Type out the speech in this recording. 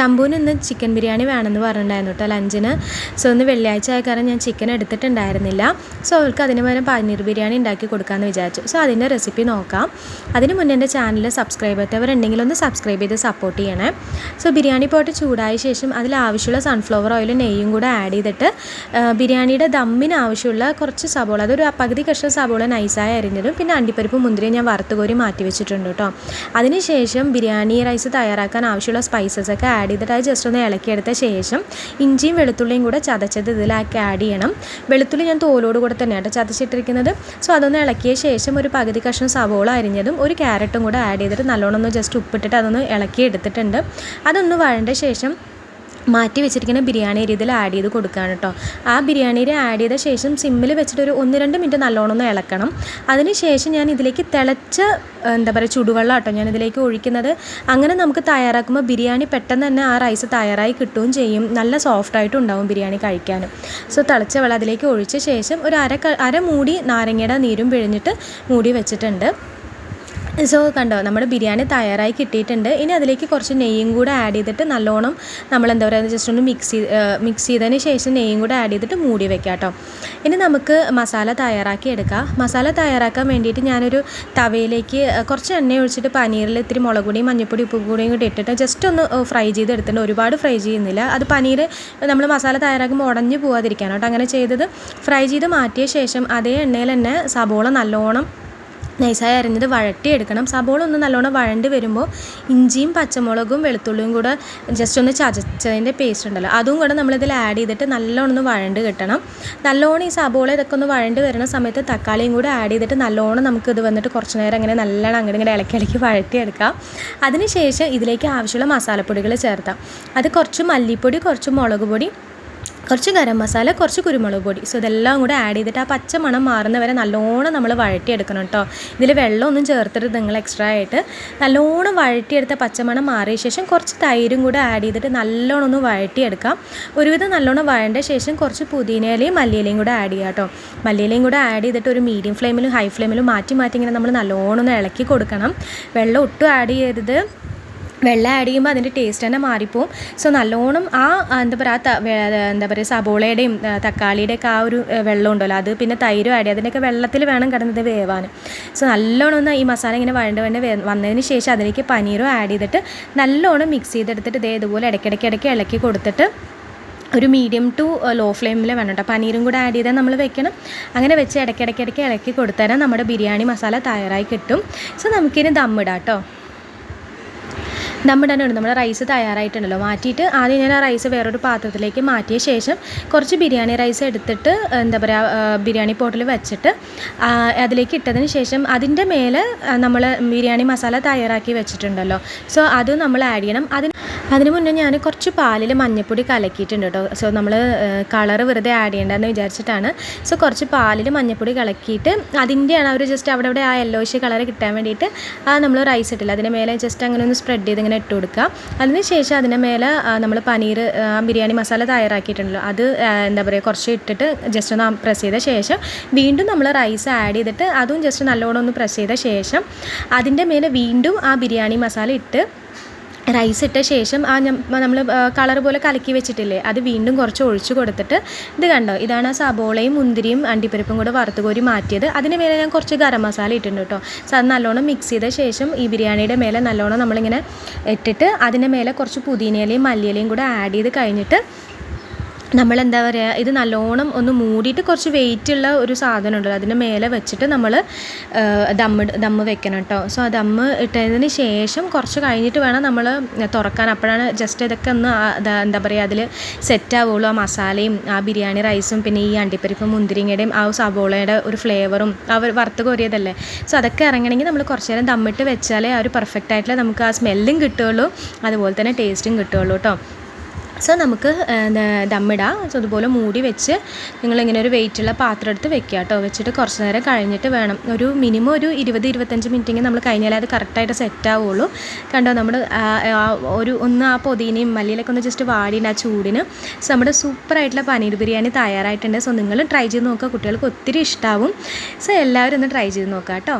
തമ്പൂന് ഇന്ന് ചിക്കൻ ബിരിയാണി വേണമെന്ന് പറഞ്ഞിട്ടുണ്ടായിരുന്നു കേട്ടോ ലഞ്ചിന്. സോ ഇന്ന് വെള്ളിയാഴ്ച ആയ കാരണം ഞാൻ ചിക്കൻ എടുത്തിട്ടുണ്ടായിരുന്നില്ല. സോ അവൾക്ക് അതിന് പകരം പനീർ ബിരിയാണി ഉണ്ടാക്കി കൊടുക്കാമെന്ന് വിചാരിച്ചു. സോ അതിന്റെ റെസിപ്പി നോക്കാം. അതിന് മുന്നേ എന്റെ ചാനൽ സബ്സ്ക്രൈബ് ചെയ്യാത്തവരുണ്ടെങ്കിൽ ഒന്ന് സബ്സ്ക്രൈബ് ചെയ്ത് സപ്പോർട്ട് ചെയ്യണേ. സോ ബിരിയാണി പോട്ട് ചൂടായ ശേഷം അതിൽ ആവശ്യമുള്ള സൺഫ്ലവർ ഓയിലും നെയ്യും കൂടെ ആഡ് ചെയ്തിട്ട് ബിരിയാണിയുടെ ദമ്മിന് ആവശ്യമുള്ള കുറച്ച് സബോള അതൊരു പകുതി കഷ്ണം സബോള നൈസായി അരിഞ്ഞതും പിന്നെ അണ്ടിപ്പരിപ്പ് മുന്തിരി ഞാൻ വറുത്ത് കോരി മാറ്റി വെച്ചിട്ടുണ്ട് കേട്ടോ. അതിനുശേഷം ബിരിയാണി റൈസ് തയ്യാറാക്കാൻ ആവശ്യമുള്ള സ്പൈസസ് ഒക്കെ ആഡ് ചെയ്തിട്ട് അത് ജസ്റ്റ് ഒന്ന് ഇളക്കിയെടുത്ത ശേഷം ഇഞ്ചിയും വെളുത്തുള്ളിയും കൂടെ ചതച്ചത് ഇതിലാക്കി ആഡ് ചെയ്യണം. വെളുത്തുള്ളി ഞാൻ തോലോട് കൂടെ തന്നെയാണ് ചതച്ചിട്ടിരിക്കുന്നത്. സോ അതൊന്ന് ഇളക്കിയ ശേഷം ഒരു പകുതി കഷ്ണം സവോള അരിഞ്ഞതും ഒരു ക്യാരറ്റും കൂടെ ആഡ് ചെയ്തിട്ട് നല്ലോണം ഒന്ന് ജസ്റ്റ് ഉപ്പിട്ടിട്ട് അതൊന്ന് ഇളക്കി എടുത്തിട്ടുണ്ട്. അതൊന്ന് വഴണ്ട ശേഷം മാറ്റി വെച്ചിരിക്കുന്ന ബിരിയാണി അരി ഇതിൽ ആഡ് ചെയ്ത് കൊടുക്കുകയാണ് കേട്ടോ. ആ ബിരിയാണി അരി ആഡ് ചെയ്ത ശേഷം സിമ്മിൽ വെച്ചിട്ട് ഒരു ഒന്ന് രണ്ട് മിനിറ്റ് നല്ലോണം ഒന്ന് ഇളക്കണം. അതിന് ശേഷം ഞാൻ ഇതിലേക്ക് തിളച്ച എന്താ പറയുക ചുടുവെള്ളം കേട്ടോ ഞാൻ ഇതിലേക്ക് ഒഴിക്കുന്നത്. അങ്ങനെ നമുക്ക് തയ്യാറാക്കുമ്പോൾ ബിരിയാണി പെട്ടെന്ന് തന്നെ ആ റൈസ് തയ്യാറായി കിട്ടുകയും ചെയ്യും. നല്ല സോഫ്റ്റ് സോഫ്റ്റായിട്ടും ഉണ്ടാവും ബിരിയാണി കഴിക്കാനും സോ തിളച്ച വെള്ളം അതിലേക്ക് ഒഴിച്ച ശേഷം ഒരു അര അര മൂടി നാരങ്ങയുടെ നീരും പിഴിഞ്ഞിട്ട് മൂടി വെച്ചിട്ടുണ്ട്. സോ കണ്ടോ നമ്മുടെ ബിരിയാണി തയ്യാറായി കിട്ടിയിട്ടുണ്ട്. ഇനി അതിലേക്ക് കുറച്ച് നെയ്യും കൂടെ ആഡ് ചെയ്തിട്ട് നല്ലോണം നമ്മൾ എന്താ പറയുക ജസ്റ്റ് ഒന്ന് മിക്സ് മിക്സ് ചെയ്തതിന് ശേഷം നെയ്യും കൂടെ ആഡ് ചെയ്തിട്ട് മൂടി വെക്കാം കേട്ടോ. ഇനി നമുക്ക് മസാല തയ്യാറാക്കി എടുക്കാം. മസാല തയ്യാറാക്കാൻ വേണ്ടിയിട്ട് ഞാനൊരു തവയിലേക്ക് കുറച്ച് എണ്ണ ഒഴിച്ചിട്ട് പനീറിൽ ഇത്തിരി മുളക് പൊടിയും മഞ്ഞൾപ്പൊടി കൂടിയും കൂടി ഇട്ടിട്ട് ജസ്റ്റ് ഒന്ന് ഫ്രൈ ചെയ്ത് എടുത്തിട്ടുണ്ട്. ഒരുപാട് ഫ്രൈ ചെയ്യുന്നില്ല. അത് പനീർ നമ്മൾ മസാല തയ്യാറാക്കുമ്പോൾ ഉടഞ്ഞു പോകാതിരിക്കാനോട്ടോ അങ്ങനെ ചെയ്തത് ഫ്രൈ ചെയ്ത് മാറ്റിയ ശേഷം അതേ എണ്ണയിൽ തന്നെ സബോള നല്ലോണം നൈസായി അരിഞ്ഞത് വഴട്ടിയെടുക്കണം. സബോള ഒന്ന് നല്ലോണം വഴണ്ട് വരുമ്പോൾ ഇഞ്ചിയും പച്ചമുളകും വെളുത്തുള്ളിയും കൂടെ ജസ്റ്റ് ഒന്ന് ചതച്ചതിന്റെ പേസ്റ്റ് ഉണ്ടല്ലോ. അതും കൂടെ നമ്മളിതിൽ ആഡ് ചെയ്തിട്ട് നല്ലോണം ഒന്ന് വഴണ്ട് കിട്ടണം. നല്ലോണം ഈ സബോള ഇതൊക്കെ ഒന്ന് വഴണ്ട് വരുന്ന സമയത്ത് തക്കാളിയും കൂടെ ആഡ് ചെയ്തിട്ട് നല്ലോണം നമുക്ക് ഇത് വന്നിട്ട് കുറച്ച് നേരം അങ്ങനെ നല്ലോണം അങ്ങോട്ട് ഇങ്ങനെ ഇളക്കി ഇളക്കി വഴറ്റിയെടുക്കാം അതിനുശേഷം ഇതിലേക്ക് ആവശ്യമുള്ള മസാലപ്പൊടികൾ ചേർത്താം അത് കുറച്ച് മല്ലിപ്പൊടി കുറച്ച് മുളക് പൊടി കുറച്ച് ഗരം മസാല കുറച്ച് കുരുമുളക് പൊടി. സോ ഇതെല്ലാം കൂടെ ആഡ് ചെയ്തിട്ട് ആ പച്ച മണം മാറുന്ന വരെ നല്ലോണം നമ്മൾ വഴറ്റിയെടുക്കണം കേട്ടോ ഇതിൽ വെള്ളമൊന്നും ചേർത്തിട്ട് നിങ്ങൾ എക്സ്ട്രാ ആയിട്ട്. നല്ലോണം വഴറ്റിയെടുത്ത പച്ചമണം മാറിയ ശേഷം കുറച്ച് തൈരും കൂടെ ആഡ് ചെയ്തിട്ട് നല്ലോണം ഒന്ന് വഴറ്റിയെടുക്കാം. ഒരുവിധം നല്ലോണം വഴണ്ട ശേഷം കുറച്ച് പുതിനയിലയും മല്ലിയിലയും കൂടെ ആഡ് ചെയ്യാം കേട്ടോ മല്ലിയിലയും കൂടെ ആഡ് ചെയ്തിട്ട് ഒരു മീഡിയം ഫ്ലെയിമിലും ഹൈ ഫ്ലെയിമിലും മാറ്റി മാറ്റി ഇങ്ങനെ നമ്മൾ നല്ലോണം ഒന്ന് ഇളക്കി കൊടുക്കണം. വെള്ളം ഒട്ടും ആഡ് ചെയ്യരുത്. വെള്ളം ആഡ് ചെയ്യുമ്പോൾ അതിന്റെ ടേസ്റ്റ് തന്നെ മാറിപ്പോവും. സോ നല്ലോണം ആ എന്താ പറയുക എന്താ പറയുക സബോളയുടെയും തക്കാളിയുടെയൊക്കെ ആ ഒരു വെള്ളം ഉണ്ടല്ലോ. അത് പിന്നെ തൈരും ആഡ് ചെയ്യുക അതിന്റെയൊക്കെ വെള്ളത്തിൽ വേണം കിടന്നത് വേവാൻ. സോ നല്ലോണം ഒന്ന് ഈ മസാല ഇങ്ങനെ വഴണ്ട് വഴണ്ട് വന്നതിന് ശേഷം അതിലേക്ക് പനീറും ആഡ് ചെയ്തിട്ട് നല്ലോണം മിക്സ് ചെയ്തെടുത്തിട്ട് ഇതേ ഇതുപോലെ ഇടയ്ക്കിടയ്ക്ക് ഇടയ്ക്ക് ഇളക്കി കൊടുത്തിട്ട് ഒരു മീഡിയം ടു ലോ ഫ്ലെയിമിൽ വേണം കേട്ടോ. പനീരും കൂടെ ആഡ് ചെയ്താൽ നമ്മൾ വെക്കണം. അങ്ങനെ വെച്ച് ഇടയ്ക്കിടയ്ക്ക് ഇടയ്ക്ക് ഇളക്കി കൊടുത്താൽ നമ്മുടെ ബിരിയാണി മസാല തയ്യാറായി കിട്ടും. സോ നമുക്കിനി ദമ്മിടാം കേട്ടോ. ദമ്മിടാനുണ്ട് നമ്മുടെ റൈസ് തയ്യാറായിട്ടുണ്ടല്ലോ. മാറ്റിയിട്ട് ആദ്യം ഞാൻ ആ റൈസ് വേറൊരു പാത്രത്തിലേക്ക് മാറ്റിയ ശേഷം കുറച്ച് ബിരിയാണി റൈസ് എടുത്തിട്ട് എന്താ പറയുക ബിരിയാണി പോട്ടിൽ വെച്ചിട്ട് അതിലേക്ക് ഇട്ടതിന് ശേഷം അതിന്റെ മേലെ നമ്മൾ ബിരിയാണി മസാല തയ്യാറാക്കി വെച്ചിട്ടുണ്ടല്ലോ. സോ അത് നമ്മൾ ആഡ് ചെയ്യണം. അതിന് അതിന് മുന്നേ ഞാൻ കുറച്ച് പാലിൽ മഞ്ഞൾപ്പൊടി കലക്കിയിട്ടുണ്ട് കേട്ടോ. സോ നമ്മൾ കളർ വെറുതെ ആഡ് ചെയ്യേണ്ടതെന്ന് വിചാരിച്ചിട്ടാണ്. സോ കുറച്ച് പാലിൽ മഞ്ഞൾപ്പൊടി കലക്കിയിട്ട് അതിന്റെയാണ് അവർ ജസ്റ്റ് അവിടെ അവിടെ ആ യെല്ലോഷ് കളർ കിട്ടാൻ വേണ്ടിയിട്ട് ആ നമ്മൾ റൈസ് ഇട്ടില്ല. അതിന്റെ മേലെ ജസ്റ്റ് അങ്ങനെ ഒന്ന് സ്പ്രെഡ് ചെയ്ത് ഇങ്ങനെ ഇട്ട് കൊടുക്കുക. അതിന് ശേഷം അതിന്റെ മേലെ നമ്മൾ പനീർ ബിരിയാണി മസാല തയ്യാറാക്കിയിട്ടുണ്ടല്ലോ. അത് എന്താ പറയുക കുറച്ച് ഇട്ടിട്ട് ജസ്റ്റ് ഒന്ന് പ്രസ് ചെയ്ത ശേഷം വീണ്ടും നമ്മൾ റൈസ് ആഡ് ചെയ്തിട്ട് അതും ജസ്റ്റ് നല്ലോണം ഒന്ന് പ്രസ് ചെയ്ത ശേഷം അതിന്റെ മേലെ വീണ്ടും ആ ബിരിയാണി മസാല ഇട്ട് റൈസ് ഇട്ട ശേഷം ആ നമ്മൾ കളർ പോലെ കലക്കി വെച്ചിട്ടില്ലേ അത് വീണ്ടും കുറച്ച് ഒഴിച്ചു കൊടുത്തിട്ട് ഇത് കണ്ടോ? ഇതാണ് സബോളയും മുന്തിരിയും അണ്ടിപ്പരിപ്പും കൂടെ വറുത്ത് കോരി മാറ്റിയത്. അതിന് മേലെ ഞാൻ കുറച്ച് ഗരം മസാല ഇട്ടിട്ടുണ്ട് കേട്ടോ. സോ അത് നല്ലോണം മിക്സ് ചെയ്ത ശേഷം ഈ ബിരിയാണിയുടെ മേലെ നല്ലോണം നമ്മളിങ്ങനെ ഇട്ടിട്ട് അതിന്റെ മേലെ കുറച്ച് പുതിനയിലയും മല്ലിയിലയും കൂടെ ആഡ് ചെയ്ത് കഴിഞ്ഞിട്ട് നമ്മൾ എന്താ പറയുക ഇത് നല്ലോണം ഒന്ന് മൂടിയിട്ട് കുറച്ച് വെയിറ്റ് ഉള്ള ഒരു സാധനമുണ്ടല്ലോ അതിന്റെ മേലെ വെച്ചിട്ട് നമ്മൾ ദമ്മ് ദമ്മ് വെക്കണം കേട്ടോ സോ ആ ദമ്മ് ഇട്ടതിന് ശേഷം കുറച്ച് കഴിഞ്ഞിട്ട് വേണം നമ്മൾ തുറക്കാൻ. അപ്പോഴാണ് ജസ്റ്റ് ഇതൊക്കെ ഒന്ന് എന്താ പറയുക അതിൽ സെറ്റ് ആവുള്ളൂ. ആ മസാലയും ആ ബിരിയാണി റൈസും പിന്നെ ഈ അണ്ടിപ്പരിപ്പും മുന്തിരിങ്ങയുടെയും ആ സബോളയുടെ ഒരു ഫ്ലേവറും അവർ വറുത്ത് കോരിയതല്ലേ. സോ അതൊക്കെ ഇറങ്ങണമെങ്കിൽ നമ്മൾ കുറച്ച് നേരം ദമ്മിട്ട് വെച്ചാലേ ആ ഒരു പെർഫെക്റ്റ് ആയിട്ടുള്ള നമുക്ക് ആ സ്മെല്ലും കിട്ടുകയുള്ളൂ. അതുപോലെ തന്നെ ടേസ്റ്റും കിട്ടുകയുള്ളൂ കേട്ടോ സോ നമുക്ക് ദമ്മിടാം. സോ അതുപോലെ മൂടി വെച്ച് നിങ്ങളിങ്ങനെ ഒരു വെയിറ്റുള്ള പാത്രം എടുത്ത് വെക്കുക കേട്ടോ. വെച്ചിട്ട് കുറച്ച് നേരം കഴിഞ്ഞിട്ട് വേണം. ഒരു മിനിമം ഒരു ഇരുപത് ഇരുപത്തഞ്ച് മിനിറ്റെങ്കിൽ നമ്മൾ കഴിഞ്ഞാലേ അത് കറക്റ്റായിട്ട് സെറ്റ് ആവുള്ളൂ കണ്ടോ ആ, ഒരു ഒന്ന് ആ പൊതിനയും മല്ലിയിലൊക്കെ ഒന്ന് ജസ്റ്റ് വാടിയിട്ട് ആ ചൂടിന്. സോ നമ്മുടെ സൂപ്പറായിട്ടുള്ള പനീർ ബിരിയാണി തയ്യാറായിട്ടുണ്ട്. സോ നിങ്ങൾ ട്രൈ ചെയ്ത് നോക്കുക. കുട്ടികൾക്ക് ഒത്തിരി ഇഷ്ടമാവും സോ എല്ലാവരും ഒന്ന് ട്രൈ ചെയ്ത് നോക്കാം കേട്ടോ.